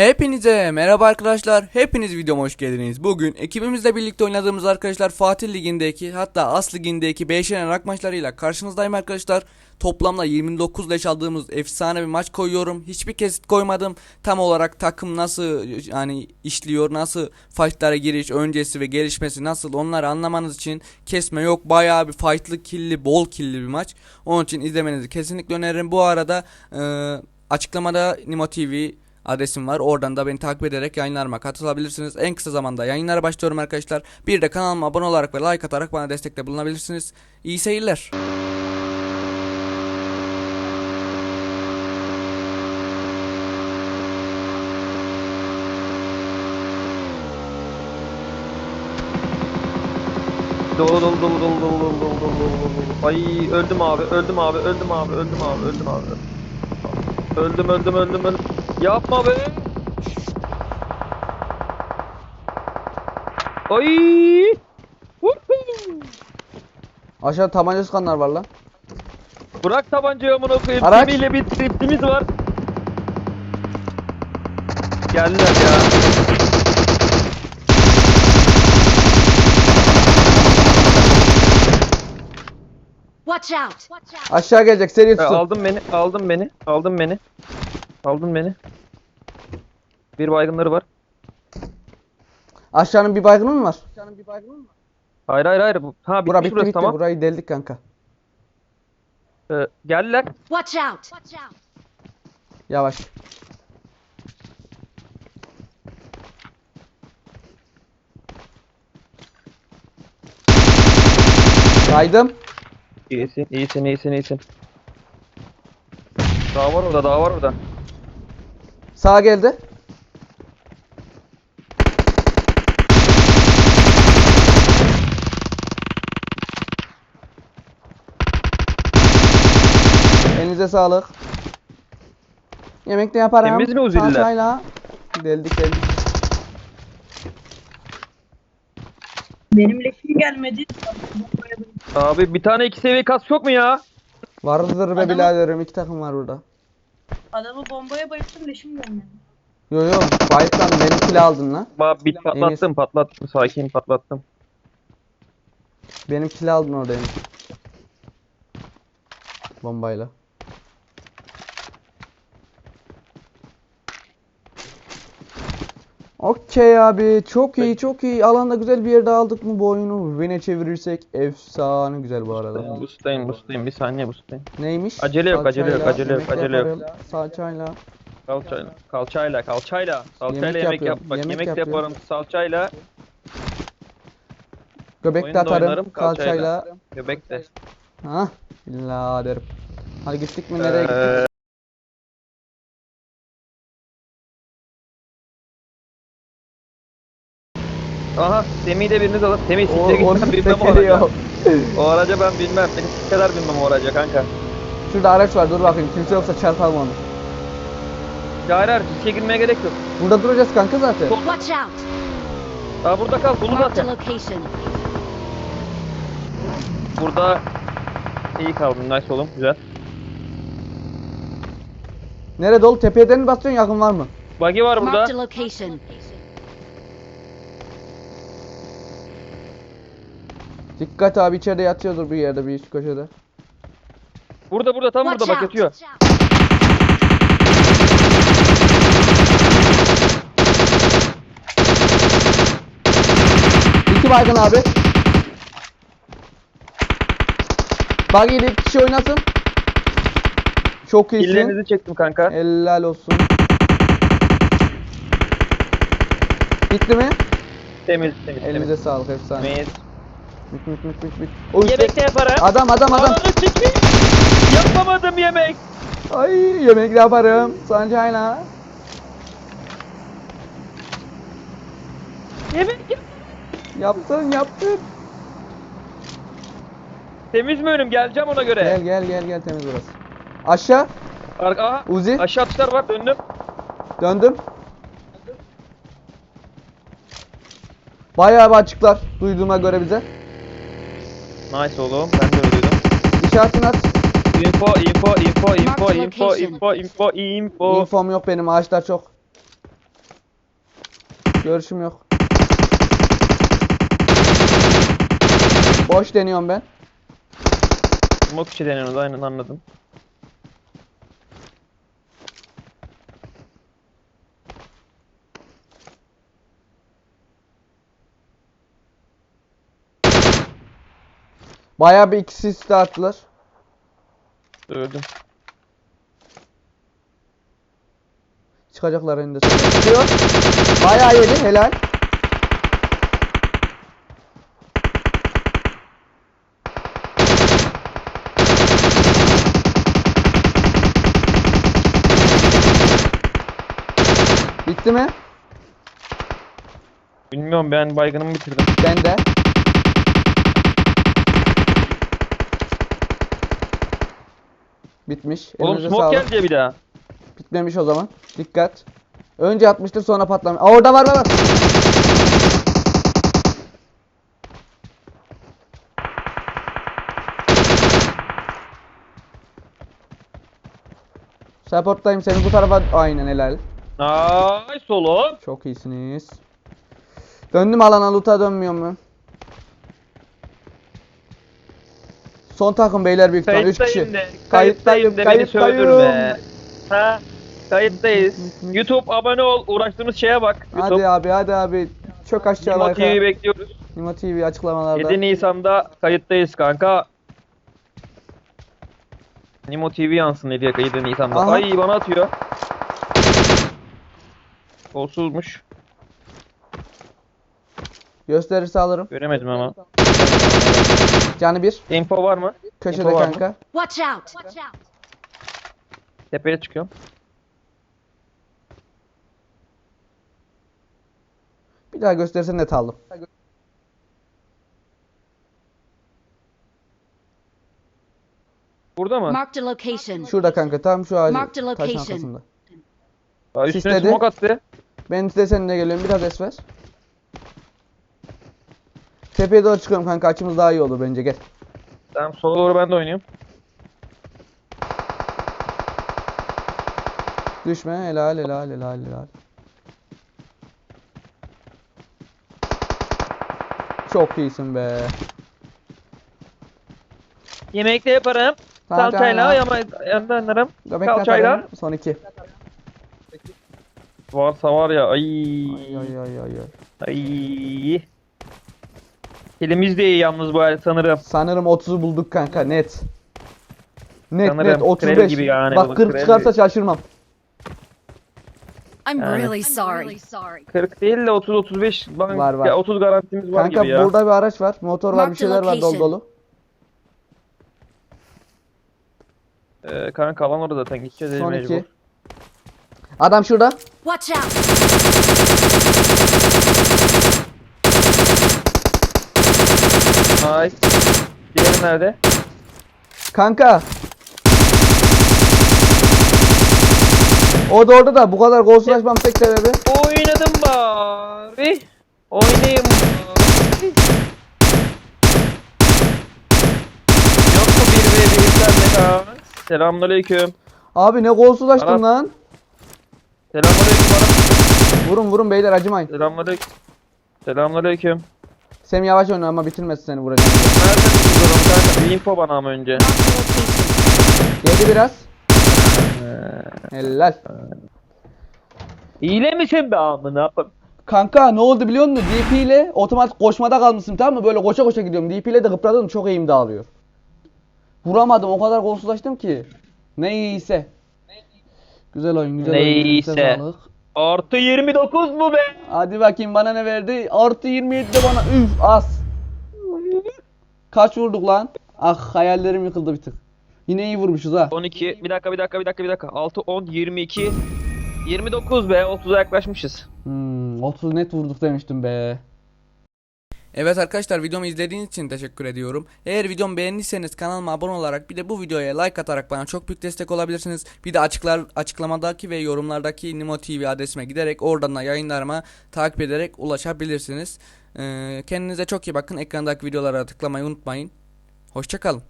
Hepinize merhaba arkadaşlar. Hepiniz videoma hoş geldiniz. Bugün ekibimizle birlikte oynadığımız arkadaşlar Fatih Ligi'ndeki hatta As Ligi'ndeki Beyşehir'in rak maçlarıyla karşınızdayım arkadaşlar. Toplamda 29 leş aldığımız efsane bir maç koyuyorum. Hiçbir kesit koymadım. Tam olarak takım nasıl yani işliyor, nasıl fightlara giriş öncesi ve gelişmesi nasıl onları anlamanız için kesme yok. Bayağı bir fightlı, killi, bol killi bir maç. Onun için izlemenizi kesinlikle öneririm. Bu arada e, açıklamada Nimo TV adresim var. Oradan da beni takip ederek yayınlarıma katılabilirsiniz. En kısa zamanda yayınlara başlıyorum arkadaşlar. Bir de kanalıma abone olarak ve like atarak bana destekte bulunabilirsiniz. İyi seyirler. Dolu dolu dolu dolu dolu dolu dolu dolu dolu dolu. Ay öldüm abi öldüm abi öldüm abi öldüm abi öldüm abi. Öldüm öldüm öldüm öldüm. Yapma be. Ay. Aşağı tabanca sıkanlar var lan. Bırak tabancayı amına koyayım. Araç. Gemiyle bir triptimiz var. Geldiler ya. Watch out! Aşağı gelecek seri E, aldın beni, aldın beni, aldın beni. Aldın beni. Bir baygınları var. Aşağının bir baygını mı var? Hayır hayır hayır. Bu- Ha bitmiş Bura bitti burası bitti. tamam. Burayı deldik kanka. Ee, geldiler. Watch out! Yavaş. Kaydım. İyisin, iyisin, iyisin, iyisin. Daha var orada, daha var orada. Sağa geldi. Elinize sağlık. Yemek de yaparım. Temiz mi Uzi'liler? Salçayla. Deldik deldik. Benim leşim gelmedi. Abi bir tane iki seviye kas yok mu ya? Vardır be Adamı- biraderim. iki takım var burada. Adamı bombaya bayılttım leşim gelmedi. Yo yo. Bayıktan benim kilo aldın lan. Ba bit patlattım, patlattım. Sakin patlattım. Benim kilo aldın orada Emir. Bombayla. Okey abi çok iyi çok iyi alanda güzel bir yerde aldık mı bu oyunu Win'e çevirirsek efsane güzel bu arada Bustayım, bustayım. Bir saniye bustayım. Neymiş? Acele yok, acele yok, Salçayla acele yok, acele yok. yaparım, Salçayla Kalçayla, kalçayla, kalçayla. Salçayla Yemek yemek, yap. Bak yemek yemek, yaparım salçayla. Göbek de atarım kalçayla. Göbek de. Hah illa derim Hadi gittik mi nereye gittik? Aha, Semih'i de biriniz alın. Semih O, siktir git onun ben bilmem o tekeri araca. yok. O araca ben bilmem. Benim kadar bilmem o araca kanka. Şurada araç var dur bakayım kimse yoksa çarpalım onu hayır riske girmeye gerek yok. Burada duracağız kanka zaten Watch out! Daha burada kal dolu Marked a zaten. location. Burada iyi kaldın nice oğlum güzel. Nerede dolu tepeden mi basıyorsun yakın var mı? Buggy var burada. Marked a location. Dikkat abi içeride yatıyordur bir yerde bir köşede. Burada burada tam Watch burada bak yatıyor. İki baygın abi. Bak ile iki kişi oynasın. Çok iyisin. İllerinizi çektim kanka. Helal olsun. Bitti mi? Temiz temiz Elinize temiz. sağlık efsane. Temiz. Bit bit bit bit bit. O işte- Yemek de yaparım. Adam adam adam. Ananı sikeyim. Yapamadım yemek. Ay yemek yaparım. Sancayla. Yemek yap. Yaptın yaptın. Temiz mi önüm? Geleceğim ona göre. Gel gel gel gel temiz burası. Aşağı. Arka, aha. Uzi. Aşağı atışlar var döndüm. Döndüm. Bayağı bir açıklar duyduğuma göre bize. Nice oğlum. Ben de öyle duydum. İşaretini at. Info, info, info, info, info, info, info, info. İnfom yok benim ağaçlar çok. Görüşüm yok. Boş deniyorum ben. Smoke içi deniyorsunuz aynen anladım. Bayağı bir ikisi üstü attılar. Öldüm. Çıkacaklar önünde. Çıkıyor. Bayağı yedi helal. Bitti mi? Bilmiyorum ben baygınımı bitirdim. Ben de. Bitmiş. Oğlum Elinize smoke sağlık. geldi bir daha. Bitmemiş o zaman. Dikkat. Önce atmıştır sonra patlamış. Aa orada var var var. Support'tayım seni bu tarafa. Aynen helal. Nice oğlum. Çok iyisiniz. Döndüm alana loot'a dönmüyorum ben. Son takım beyler büyük ihtimal 3 kişi. Kayıttayım de. Kayıttayım de beni sövdür be. Ha? Kayıttayız. YouTube abone ol. Uğraştığımız şeye bak. Hadi YouTube. abi hadi abi. Çok Nimo aşağıya. TV bekliyoruz. Nimo TV açıklamalarda. 7 Nisan'da kayıttayız kanka. Nimo TV yansın 7, 7 Nisan'da. Aha. Ay bana atıyor. Kolsuzmuş. Gösterirse alırım. Göremedim ama. Canı bir. Info var mı? Köşede İnfo var mı? kanka. Watch out! Watch out! Tepeye çıkıyorum. Bir daha göstersen net aldım. Burada mı? Marked a location. Şurada kanka tam şu ağacın Marked the taşın location. arkasında. Aa, üstüne Sisledi. smoke attı. Ben de seninle geliyorum biraz es ver. Tepeye doğru çıkıyorum kanka açımız daha iyi olur bence gel. Tamam sola doğru ben de oynuyorum. Düşme helal helal helal helal. Çok iyisin be. Yemekte yaparım. Tamam, Salçayla yama Kalçayla. atarım. Son iki. Varsa var ya ay. Ay ay ay ay ay. Ay. Elimiz de iyi yalnız bu el sanırım. Sanırım 30'u bulduk kanka net. Net Sanırım net krem 35. gibi yani bu, Bak 40 krem çıkarsa gibi. şaşırmam. I'm Yani- really sorry. sorry. 40 değil de 30 35 bank Var, var. ya 30 garantimiz var Kanka gibi ya. burada bir araç var. Motor var bir şeyler var dolu location. dolu. Ee, kanka alan orada zaten gideceğiz Son mecbur. iki. Adam şurada. Watch out! Nice. Diğeri nerede? Kanka. O da orada da bu kadar golsuz açmam tek sebebi. Oynadım bari. Oynayayım bari. Yok mu bir ve bir senle? Selamünaleyküm. Abi ne golsuz açtın Arap. lan. Selamünaleyküm Arap. Vurun vurun beyler acımayın. Selamünaleyküm. Selamünaleyküm. Sem yavaş oyna ama bitirmez seni vuracağım. Nereden buldun kanka? Bir info bana ama önce. Yedi biraz. Helal. İyile misin be amına yapayım? Kanka ne oldu biliyor musun? DP ile otomatik koşmada kalmışsın tamam mı? Böyle koşa koşa gidiyorum. DP ile de kıpradım çok eğim dağılıyor. Vuramadım o kadar golsuz açtım ki. Neyse. Güzel oyun güzel oyun. Elinize Neyse. Artı 29 mu be? Hadi bakayım bana ne verdi? Artı 27 de bana. Üf az. Kaç vurduk lan? Ah hayallerim yıkıldı bir tık. Yine iyi vurmuşuz ha. 12. Bir dakika bir dakika bir dakika bir dakika. 6 10 22 29 be 30'a yaklaşmışız. Hmm, 30 net vurduk demiştim be. Evet arkadaşlar videomu izlediğiniz için teşekkür ediyorum. Eğer videomu beğendiyseniz kanalıma abone olarak bir de bu videoya like atarak bana çok büyük destek olabilirsiniz. Bir de açıklar açıklamadaki ve yorumlardaki Nimo TV adresime giderek oradan da yayınlarıma takip ederek ulaşabilirsiniz. Ee, kendinize çok iyi bakın. Ekrandaki videolara tıklamayı unutmayın. Hoşçakalın.